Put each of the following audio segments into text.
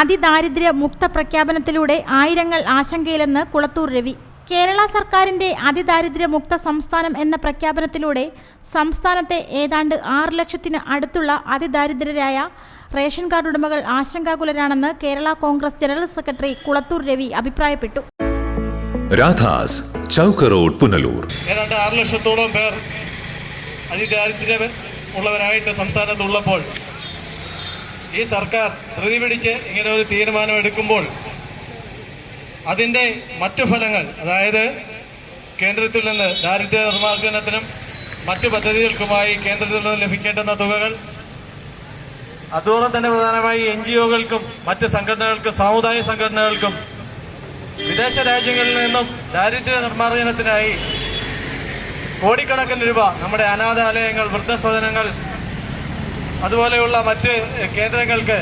അതിദാരിദ്ര്യ മുക്ത പ്രഖ്യാപനത്തിലൂടെ ആയിരങ്ങൾ ആശങ്കയിലെന്ന് കുളത്തൂർ രവി. കേരള സർക്കാരിന്റെ അതിദാരിദ്ര്യ മുക്ത സംസ്ഥാനം എന്ന പ്രഖ്യാപനത്തിലൂടെ സംസ്ഥാനത്തെ ഏതാണ്ട് ആറ് ലക്ഷത്തിന് അടുത്തുള്ള അതിദാരിദ്ര്യരായ റേഷൻ കാർഡ് ഉടമകൾ ആശങ്കാകുലരാണെന്ന് കേരള കോൺഗ്രസ് ജനറൽ സെക്രട്ടറി കുളത്തൂർ രവി അഭിപ്രായപ്പെട്ടു. രാധാസ് ചൗക്ക് റോഡ് പുനലൂർ. ഏതാണ്ട് ആറ് ലക്ഷത്തോളം പേർ അതിദാരിദ്ര്യം ഉള്ളവരായിട്ട് സംസ്ഥാനത്തുള്ളപ്പോൾ ഈ സർക്കാർ ധൃതി പിടിച്ച് ഇങ്ങനെ ഒരു തീരുമാനം എടുക്കുമ്പോൾ അതിന്റെ മറ്റു ഫലങ്ങൾ അതായത് കേന്ദ്രത്തിൽ നിന്ന് ദാരിദ്ര്യ നിർമ്മാർജനത്തിനും മറ്റു പദ്ധതികൾക്കുമായി കേന്ദ്രത്തിൽ നിന്ന് ലഭിക്കേണ്ടുന്ന തുകകൾ അതോടെ തന്നെ പ്രധാനമായി എൻ ജി ഒകൾക്കും മറ്റ് സംഘടനകൾക്കും സാമുദായിക സംഘടനകൾക്കും വിദേശ രാജ്യങ്ങളിൽ നിന്നും ദാരിദ്ര്യ നിർമ്മാർജനത്തിനായി കോടിക്കണക്കിന് രൂപ നമ്മുടെ അനാഥാലയങ്ങൾ വൃദ്ധസദനങ്ങൾ അതുപോലെയുള്ള മറ്റ് കേന്ദ്രങ്ങൾക്ക്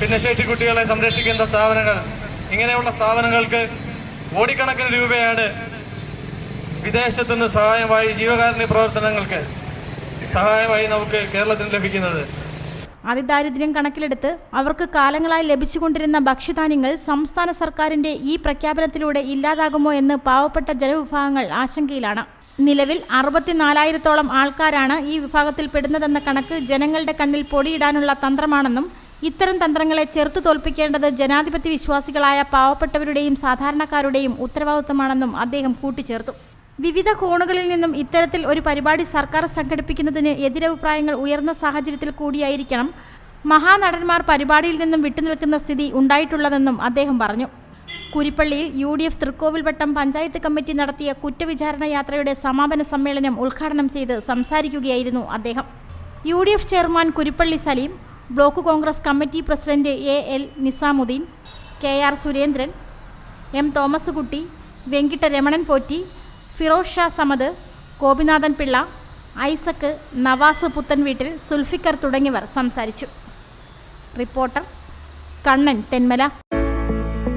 ഭിന്നശേഷി കുട്ടികളെ സംരക്ഷിക്കുന്ന സ്ഥാപനങ്ങൾ ഇങ്ങനെയുള്ള സ്ഥാപനങ്ങൾക്ക് കോടിക്കണക്കിന് രൂപയാണ് വിദേശത്തു നിന്ന് സഹായമായി ജീവകാരുണ്യ പ്രവർത്തനങ്ങൾക്ക് സഹായമായി നമുക്ക് കേരളത്തിന് ലഭിക്കുന്നത്. അതിദാരിദ്ര്യം കണക്കിലെടുത്ത് അവർക്ക് കാലങ്ങളായി ലഭിച്ചുകൊണ്ടിരുന്ന ഭക്ഷ്യധാന്യങ്ങൾ സംസ്ഥാന സർക്കാരിന്റെ ഈ പ്രഖ്യാപനത്തിലൂടെ ഇല്ലാതാകുമോ എന്ന് പാവപ്പെട്ട ജനവിഭാഗങ്ങൾ ആശങ്കയിലാണ്. നിലവിൽ അറുപത്തിനാലായിരത്തോളം ആൾക്കാരാണ് ഈ വിഭാഗത്തിൽപ്പെടുന്നതെന്ന കണക്ക് ജനങ്ങളുടെ കണ്ണിൽ പൊടിയിടാനുള്ള തന്ത്രമാണെന്നും ഇത്തരം തന്ത്രങ്ങളെ ചെറുത്തു തോൽപ്പിക്കേണ്ടത് ജനാധിപത്യ വിശ്വാസികളായ പാവപ്പെട്ടവരുടെയും സാധാരണക്കാരുടെയും ഉത്തരവാദിത്തമാണെന്നും അദ്ദേഹം കൂട്ടിച്ചേർത്തു. വിവിധ കോണുകളിൽ നിന്നും ഇത്തരത്തിൽ ഒരു പരിപാടി സർക്കാർ സംഘടിപ്പിക്കുന്നതിന് എതിരഭിപ്രായങ്ങൾ ഉയർന്ന സാഹചര്യത്തിൽ കൂടിയായിരിക്കണം. മഹാനടന്മാർ പരിപാടിയിൽ നിന്നും വിട്ടുനിൽക്കുന്ന സ്ഥിതി ഉണ്ടായിട്ടുള്ളതെന്നും അദ്ദേഹം പറഞ്ഞു. കുരിപ്പള്ളിയിൽ U D F Thrikkovilvattom panchayat committee നടത്തിയ കുറ്റവിചാരണ യാത്രയുടെ സമാപന സമ്മേളനം ഉദ്ഘാടനം ചെയ്ത് സംസാരിക്കുകയായിരുന്നു അദ്ദേഹം. U D F chairman Kurippally Saleem block Congress committee president A L Nizamuddin K R Surendran M Thomas Kutty Venkita Ramanan Potti Firoz Shah Samad Gopinathan Pillai Isaac Navas Puthen Veettil Zulfikar തുടങ്ങിയവർ സംസാരിച്ചു. റിപ്പോർട്ടർ കണ്ണൻ തെന്മല.